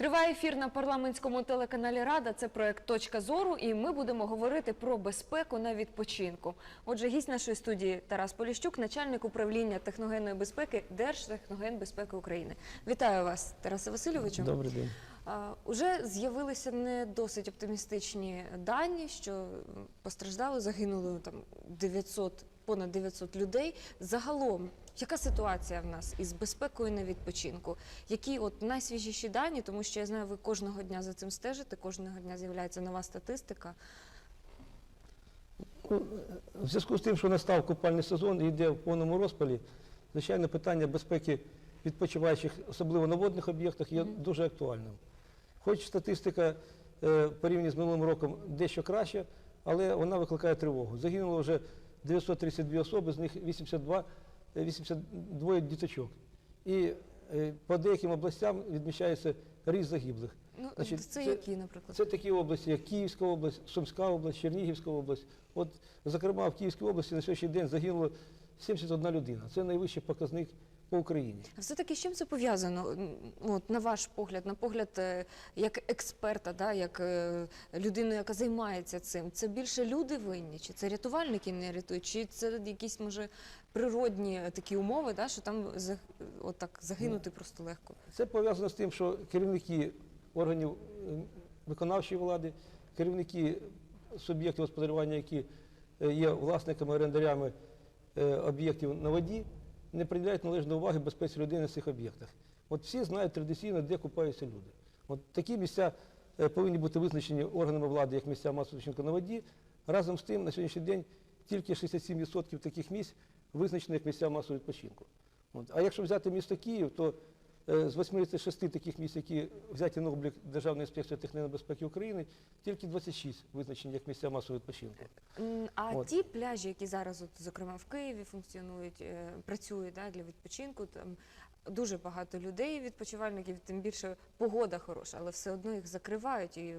Триває ефір на парламентському телеканалі Рада. Це проект Точка зору, і ми будемо говорити про безпеку на відпочинку. Отже, гість нашої студії Тарас Поліщук, начальник управління техногенної безпеки Держтехногенбезпеки України. Вітаю вас, Тарасе Васильовичу. Добрий день. Уже з'явилися не досить оптимістичні дані, що м, постраждало, загинуло там 900, понад 900 людей. Загалом, яка ситуація в нас із безпекою на відпочинку? Які от найсвіжіші дані, тому що я знаю, ви кожного дня за цим стежите, кожного дня з'являється нова статистика. Ну, в зв'язку з тим, що настав купальний сезон і йде в повному розпалі, звичайно, питання безпеки відпочиваючих, особливо на водних об'єктах, є дуже актуальним. Хоч статистика е, в порівнянні з минулим роком дещо краща, але вона викликає тривогу. Загинуло вже 932 особи, з них 82, е, 82 діточок. І е, по деяким областям відмічається ріст загиблих. Ну Значить, це, це- які, наприклад? Це такі області, як Київська область, Сумська область, Чернігівська область. От, зокрема, в Київській області на сьогоднішній день загинуло 71 людина. Це найвищий показник по Україні. А все-таки з чим це пов'язано? От, на ваш погляд, на погляд е, як експерта, да, як е, людини, яка займається цим. Це більше люди винні, чи це рятувальники не рятують, чи це якісь, може, природні е, такі умови, да, що там от так загинути просто легко. Це пов'язано з тим, що керівники органів виконавчої влади, керівники суб'єктів господарювання, які є власниками, орендарями об'єктів на воді, не приділяють належної уваги безпеці людини на цих об'єктах. От всі знають традиційно, де купаються люди. От такі місця е, повинні бути визначені органами влади як місця масового на воді. Разом з тим, на сьогоднішній день тільки 67% таких місць визначені як місця масового відпочинку. От. А якщо взяти місто Київ, то з 86 таких місць, які взяті на облік Державної інспекції технічної безпеки України, тільки 26 визначені як місця масового відпочинку. А От. ті пляжі, які зараз, от, зокрема, в Києві функціонують, е, працюють да, для відпочинку, там дуже багато людей, відпочивальників, тим більше погода хороша, але все одно їх закривають і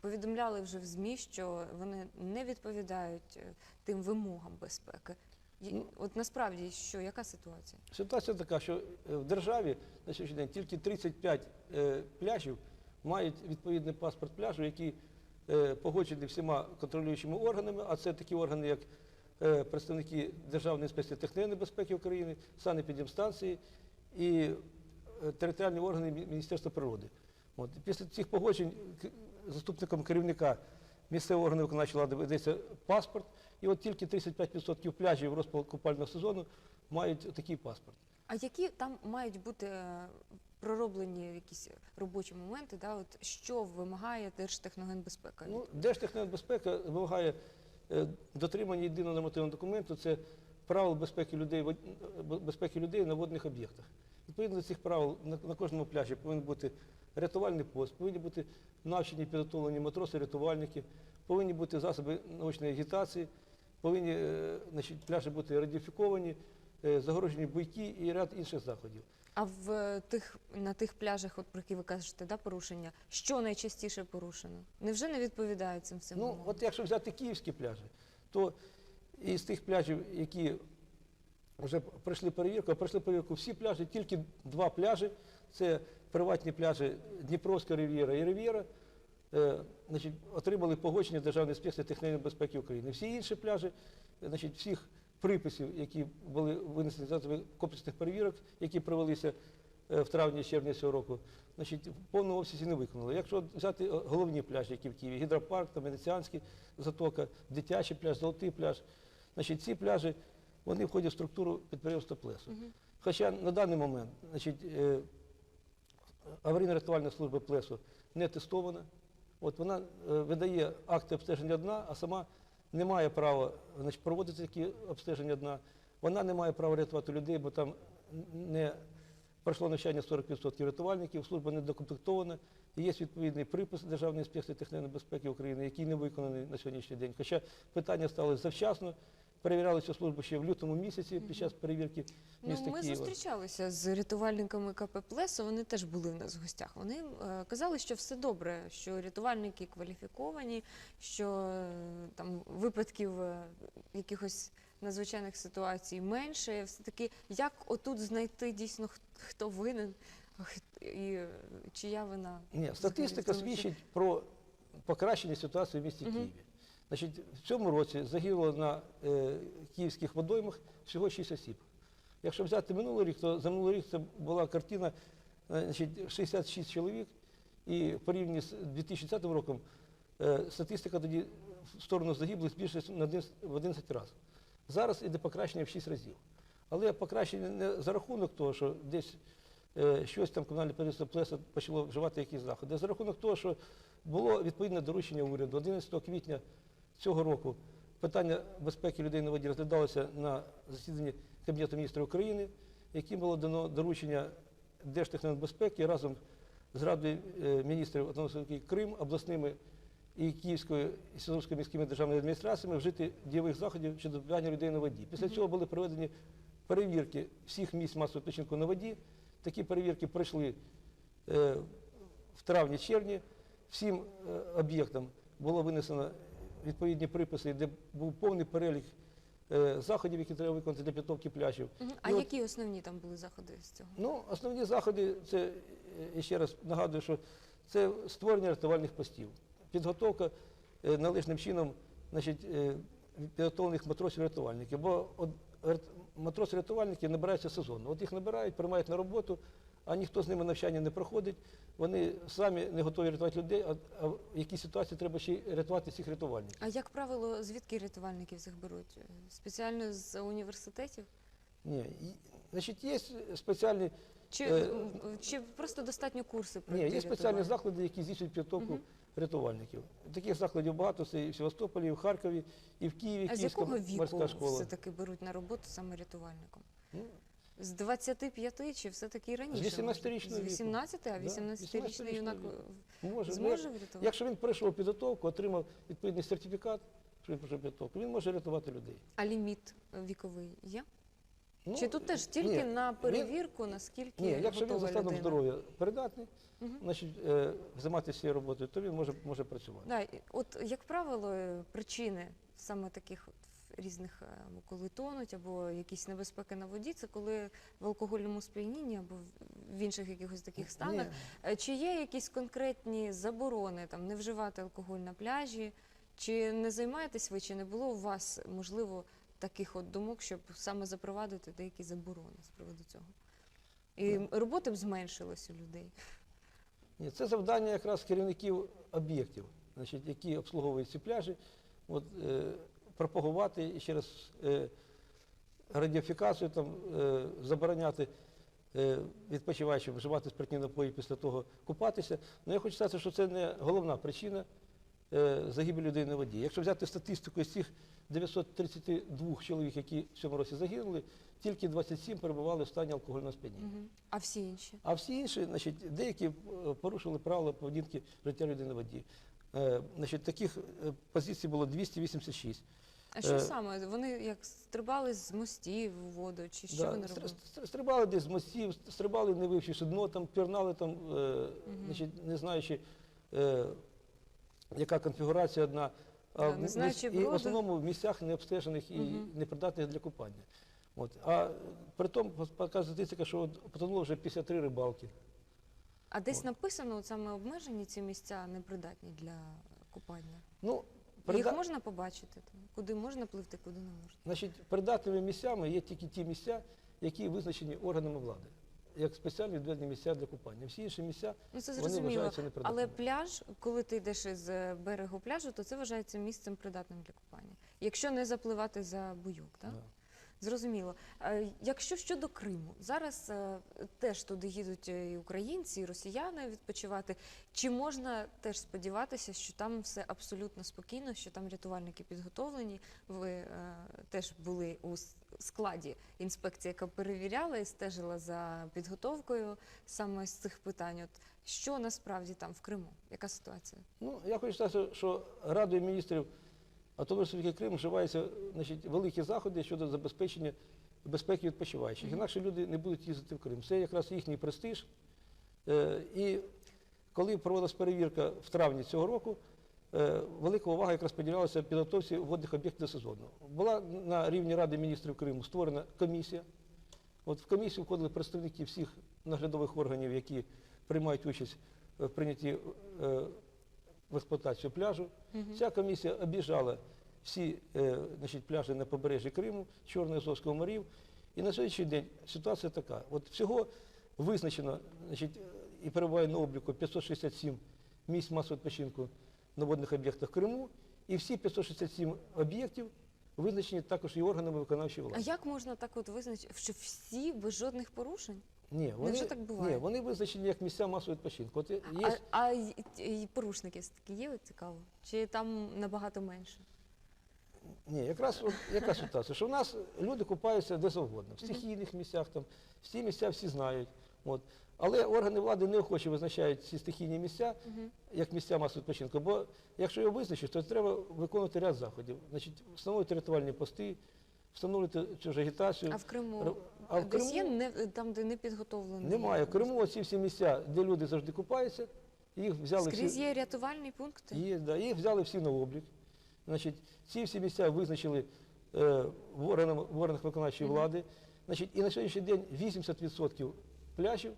повідомляли вже в ЗМІ, що вони не відповідають е, тим вимогам безпеки. От насправді, що яка ситуація? Ситуація така, що е, в державі на сьогоднішній день тільки 35 е, пляжів мають відповідний паспорт пляжу, який е, погоджений всіма контролюючими органами, а це такі органи, як е, представники Державної інспекції технічної безпеки України, санепідемстанції і е, територіальні органи Міністерства природи. От. Після цих погоджень заступником керівника місцевого органу виконавчої влади видається паспорт, і от тільки 35% пляжів розпал купального сезону мають такий паспорт. А які там мають бути е, пророблені якісь робочі моменти, да, от, що вимагає Держтехногенбезпека? Ну, Держтехнобезпека вимагає е, дотримання єдиного нормативного документу, це правил безпеки людей, безпеки людей на водних об'єктах. Відповідно до цих правил на, на кожному пляжі повинен бути рятувальний пост, повинні бути навчені підготовлені матроси, рятувальники, повинні бути засоби научної агітації, повинні е, значить, пляжі бути радіофіковані, е, загорожені буйки і ряд інших заходів. А в е, тих на тих пляжах, от про які ви кажете, да, порушення, що найчастіше порушено? Невже не відповідає цим всім? Ну, от якщо взяти київські пляжі, то із тих пляжів, які вже пройшли перевірку, а пройшли перевірку всі пляжі, тільки два пляжі. Це приватні пляжі Дніпровська Рив'єра і Рив'єра. Е, значить, отримали погодження Державної інспекції технічної безпеки України. Всі інші пляжі, значить, всіх приписів, які були винесені з засобів комплексних перевірок, які провелися е, в травні червні цього року, значить, в повному обсязі не виконали. Якщо взяти е, головні пляжі, які в Києві, гідропарк, там, Венеціанський затока, дитячий пляж, золотий пляж, значить, ці пляжі вони входять в структуру підприємства Плесу. Хоча на даний момент значить, аварійно-рятувальна служба Плесу не тестована. От вона е, видає акти обстеження дна, а сама не має права значить, проводити такі обстеження дна. Вона не має права рятувати людей, бо там не пройшло навчання 40% рятувальників, служба не докомплектована. І є відповідний припис Державної інспекції технічної безпеки України, який не виконаний на сьогоднішній день. Хоча питання стали завчасно, перевіряли цю службу ще в лютому місяці під час перевірки міста Ну, ми Києва. зустрічалися з рятувальниками КП «Плесо», вони теж були в нас в гостях. Вони е, казали, що все добре, що рятувальники кваліфіковані, що е, там випадків е, якихось надзвичайних ситуацій менше. Все таки, як отут знайти дійсно хто винен, І чия вина? Ні, статистика свідчить про покращення ситуації в місті. Києві. Значить, в цьому році загинуло на е, київських водоймах всього 6 осіб. Якщо взяти минулий рік, то за минулий рік це була картина е, значить, 66 чоловік, і в порівнянні з 2010 роком е, статистика тоді в сторону загиблих збільшилася в 11 разів. Зараз іде покращення в 6 разів. Але покращення не за рахунок того, що десь е, щось там комунальне підприємство Плеса почало вживати якісь заходи, а за рахунок того, що було відповідне доручення уряду 11 квітня цього року. Питання безпеки людей на воді розглядалося на засіданні Кабінету міністрів України, яким було дано доручення Держтехнобезпеки разом з Радою е, міністрів Крим, обласними і Київською і Сіловською міськими державними адміністраціями вжити дієвих заходів щодо запобігання людей на воді. Після цього були проведені перевірки всіх місць масового відпочинку на воді. Такі перевірки пройшли е, в травні-червні. Всім е, об'єктам було винесено відповідні приписи, де був повний перелік е, заходів, які треба виконати для підготовки пляжів. Мгм. А І от- які основні там були заходи з цього? Ну, основні заходи, це е, ще раз нагадую, що це створення рятувальних постів, підготовка е, належним чином значить, е, підготовлених матросів-рятувальників. Бо от, рят- матроси-рятувальники набираються сезонно. От їх набирають, приймають на роботу, а ніхто з ними навчання не проходить. Вони самі не готові рятувати людей, а, в якій ситуації треба ще й рятувати цих рятувальників. А як правило, звідки рятувальників цих беруть? Спеціально з університетів? Ні, значить, є спеціальні Чи, Е, чи просто достатньо курси Ні, є спеціальні заклади, які здійснюють підготовку Мгм. рятувальників. Таких закладів багато, це і в Севастополі, і в Харкові, і в Києві, А з якого віку все-таки беруть на роботу саме рятувальником? Ну, З 25 чи все-таки раніше? 18-річного З віку. 18, а Да, 18-річний юнак 18-річного може, зможе врятувати? Якщо він пройшов підготовку, отримав відповідний сертифікат, що він пройшов підготовку, він може рятувати людей. А ліміт віковий є? Ну, Чи тут теж тільки ні, на він- перевірку, наскільки Ні, якщо він за станом здоров'я передатний, значить, е, займатися цією роботою, то він може, може працювати. Да, от як правило, е, причини саме таких різних, е, коли тонуть, або якісь небезпеки на воді, це коли в алкогольному сп'янінні або в- інших якихось таких станах. Е, Чи є якісь конкретні заборони там не вживати алкоголь на пляжі? Чи не займаєтесь ви, чи не було у вас можливо таких от думок, щоб саме запровадити деякі заборони з приводу цього? І Ну. роботи б зменшилось у людей. Ні, це завдання якраз керівників об'єктів, значить, які обслуговують ці пляжі, от, е, пропагувати раз е, радіофікацію, там, е, забороняти е, відпочиваючим вживати спиртні напої після того купатися. Ну, я хочу сказати, що це не головна причина е, загибелі людей на воді. Якщо взяти статистику з цих 932 чоловік, які в цьому році загинули, тільки 27 перебували в стані алкогольного сп'яніння. Мгм. А всі інші? А всі інші, значить, деякі порушили правила поведінки життя людини на воді. Е, Значить, таких позицій було 286. А що Е, саме? Вони як стрибали з мостів у воду, чи що Да, вони стр- робили? стр- Стрибали десь з мостів, стрибали, не вивчивши дно, там пірнали, там, е, значить, не знаючи, е, яка конфігурація одна. Да, в міс- знаючи і в основному в місцях необстежених і непридатних для купання. От. А при тому показує статистика, що от потонуло вже 53 рибалки. А десь написано, от саме обмежені ці місця непридатні для купання. Ну, Їх можна побачити куди можна пливти, куди не можна. Значить, придатними місцями є тільки ті місця, які визначені органами влади, як спеціально відведені місця для купання. Всі інші місця Ну це вони вважаються непридатними. Але пляж, коли ти йдеш із е, берегу пляжу, то це вважається місцем придатним для купання. Якщо не запливати за буйок, так? Да. Зрозуміло. Е, Якщо щодо Криму, зараз е, теж туди їдуть е, і українці, і росіяни відпочивати. Чи можна теж сподіватися, що там все абсолютно спокійно, що там рятувальники підготовлені? Ви теж були у складі інспекції, яка перевіряла і стежила за підготовкою саме з цих питань. От що насправді там в Криму? Яка ситуація? Ну, я хочу сказати, що Радою міністрів Автономної Республіки Крим вживаються значить, великі заходи щодо забезпечення безпеки відпочиваючих. Інакше люди не будуть їздити в Крим. Це якраз їхній престиж. Е, І коли проводилась перевірка в травні цього року, е, велика увага якраз поділялася підготовці водних об'єктів до сезону. Була на рівні Ради міністрів Криму створена комісія. От в комісію входили представники всіх наглядових органів, які приймають участь в прийнятті е, в експлуатацію пляжу. Ця комісія об'їжджала всі е, значить, пляжі на побережжі Криму, Чорного Азовського морів. І на сьогоднішній день ситуація така. От всього визначено значить, і перебуває на обліку 567 місць масового відпочинку на водних об'єктах Криму. І всі 567 об'єктів визначені також і органами виконавчої А як можна так от визначити, що всі без жодних порушень? Ні, вони, Невже так буває? Ні, вони визначені як місця масового відпочинку. От є, А, а й- й- порушники такі є от цікаво? Чи там набагато менше? Ні, якраз от, яка ситуація, що в нас люди купаються де завгодно, в стихійних місцях, там, всі місця всі знають. От. Але органи влади неохоче визначають ці стихійні місця як місця масового відпочинку. Бо якщо його визначиш, то треба виконувати ряд заходів. Значить, встановити рятувальні пости, встановити цю ж агітацію. А в Криму Р- а в десь є не, там, де не підготовлено? Немає. В Криму оці всі місця, де люди завжди купаються, їх взяли Скрізь всі. є рятувальні пункти? Є, да, їх взяли всі на облік. Значить, ці всі місця визначили е, в, органах, в органах виконавчої Мгм. влади. Значить, і на сьогоднішній день 80% пляжів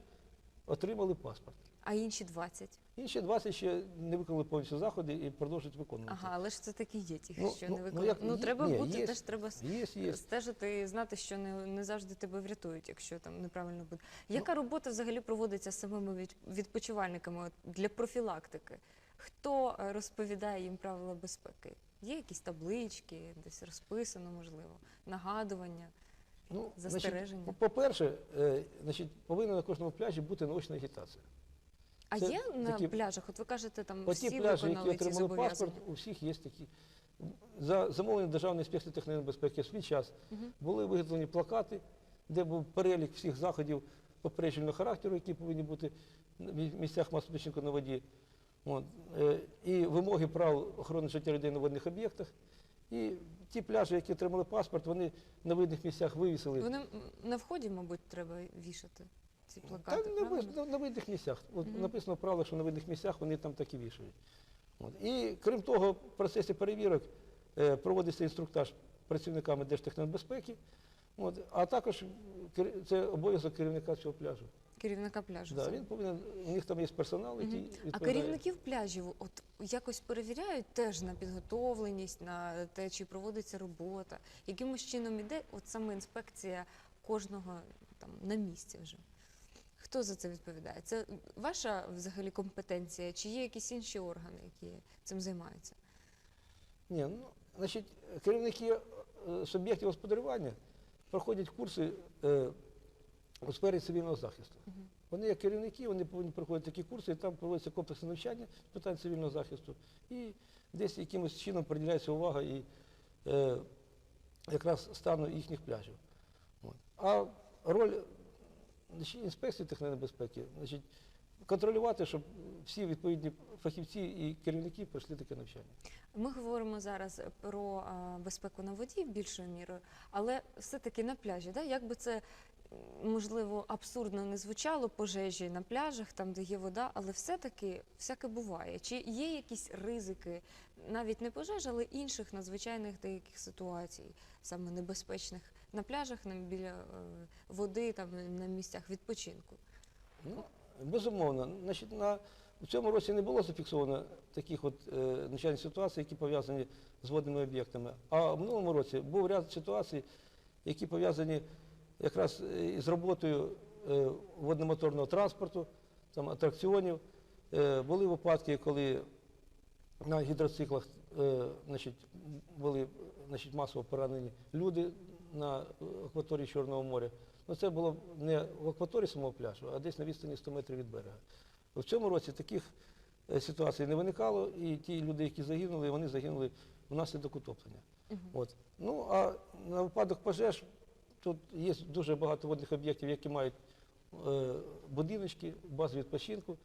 отримали паспорт. А інші 20? Інші 20 ще не виконали повністю заходи і продовжують виконувати. Ага, але ж це таки є ті, Ну, що ну, не ну, як- Ну, треба ні, бути, є- теж треба Є, є. стежити і знати, що не, не завжди тебе врятують, якщо там неправильно буде. Яка робота взагалі проводиться самими від- відпочивальниками для профілактики? Хто е, розповідає їм правила безпеки? Є якісь таблички, десь розписано, можливо, нагадування? Ну, застереження? По-перше, е, повинна на кожному пляжі бути наочна агітація. А Це є на такі- пляжах? От ви кажете, там Оті всі пляжі, які виконали ці отримали зобов'язання. паспорт, у всіх є такі. За замовлення Державної інспекції технічної безпеки в свій час були виготовлені плакати, де був перелік всіх заходів попереджувального характеру, які повинні бути в місцях масового відпочинку на воді. От. е, І вимоги правил охорони життя людей на водних об'єктах. І ті пляжі, які отримали паспорт, вони на видних місцях вивісили. Вони м, на вході, мабуть, треба вішати ці Та плакати. на, правильно? на, на видних місцях. От Мгм. написано в правилах, що на видних місцях вони там так і вішають. От. І крім того, в процесі перевірок е, проводиться інструктаж працівниками Держтехнобезпеки, от, а також це обов'язок керівника цього пляжу. Керівника пляжу. Да, він повинен, у них там є персонал, який Мгм. А керівників пляжів от якось перевіряють теж на підготовленість, на те, чи проводиться робота, якимось чином іде от саме інспекція кожного там на місці вже. Хто за це відповідає? Це ваша взагалі компетенція, чи є якісь інші органи, які цим займаються? Ні, ну, значить, керівники е, суб'єктів господарювання проходять курси е, у сфері цивільного захисту. Мгм. Вони як керівники, вони повинні проходити такі курси, і там проводиться комплексне навчання з питань цивільного захисту. І десь якимось чином приділяється увага і е, якраз стану їхніх пляжів. От. А роль значить, інспекції технобезпеки, безпеки, значить, контролювати, щоб всі відповідні фахівці і керівники пройшли таке навчання. Ми говоримо зараз про а, безпеку на воді більшою мірою, але все-таки на пляжі, да? як би це можливо абсурдно не звучало, пожежі на пляжах, там де є вода, але все-таки всяке буває. Чи є якісь ризики, навіть не пожеж, але інших надзвичайних деяких ситуацій, саме небезпечних на пляжах, на біля е, води, там на місцях відпочинку? Ну, безумовно. Значить, на, в цьому році не було зафіксовано таких от, е, надзвичайних ситуацій, які пов'язані з водними об'єктами. А в минулому році був ряд ситуацій, які пов'язані якраз е, з роботою е, водномоторного транспорту, там, атракціонів. Е, були випадки, коли на гідроциклах значить, були значить, масово поранені люди на акваторії Чорного моря. Ну, це було не в акваторії самого пляжу, а десь на відстані 100 метрів від берега. В цьому році таких ситуацій не виникало, і ті люди, які загинули, вони загинули внаслідок утоплення. Мгм. От. Ну, а на випадок пожеж тут є дуже багато водних об'єктів, які мають е, будиночки, бази відпочинку.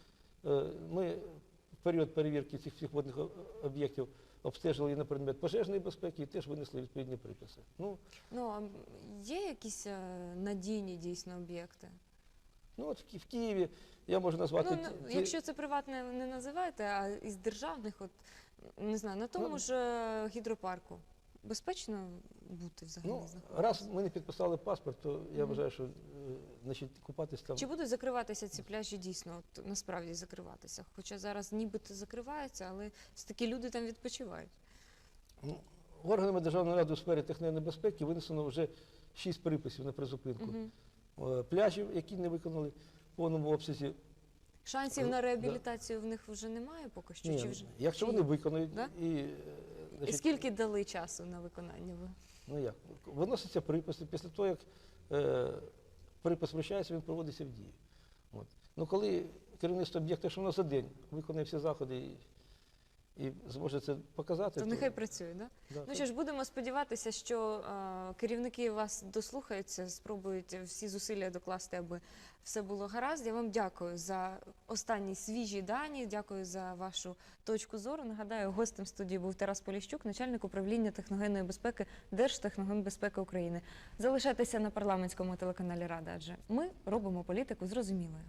Е, ми в період перевірки цих всіх водних об'єктів обстежили і на предмет пожежної безпеки і теж винесли відповідні приписи. Ну, Ну а є якісь е, надійні дійсно об'єкти? ну от в Києві я можу назвати. Ну, ті- якщо це приватне не називаєте, а із державних, от не знаю, на тому Ну, ж гідропарку безпечно бути взагалі? Ну, знаходитися? раз ми не підписали паспорт, то я Мгм. вважаю, що е, значить, купатись там. Чи будуть закриватися ці пляжі дійсно? От насправді закриватися? Хоча зараз нібито закриваються, але все таки люди там відпочивають. Ну, Органами Державної ради у сфері техногенної безпеки винесено вже шість приписів на призупинку Угу. Е, пляжів, які не виконали в повному обсязі. Шансів Ну, на да. реабілітацію в них вже немає поки що. Ні, чи вже? якщо Чи вони є? виконують, Да? і, е, І значить, скільки дали часу на виконання ви? ну як, виноситься припис, і після того, як е, припис вручається, він проводиться в дію. От. Ну, коли керівництво об'єкта, що воно за день виконує всі заходи і, і зможе це показати, То нехай працює, да? да, Ну що ж, будемо сподіватися, що е, керівники вас дослухаються, спробують всі зусилля докласти, аби все було гаразд. Я вам дякую за останні свіжі дані. Дякую за вашу точку зору. Нагадаю, гостем студії був Тарас Поліщук, начальник управління техногенної безпеки Держтехногенбезпеки України. Залишайтеся на парламентському телеканалі Рада, адже ми робимо політику зрозумілою.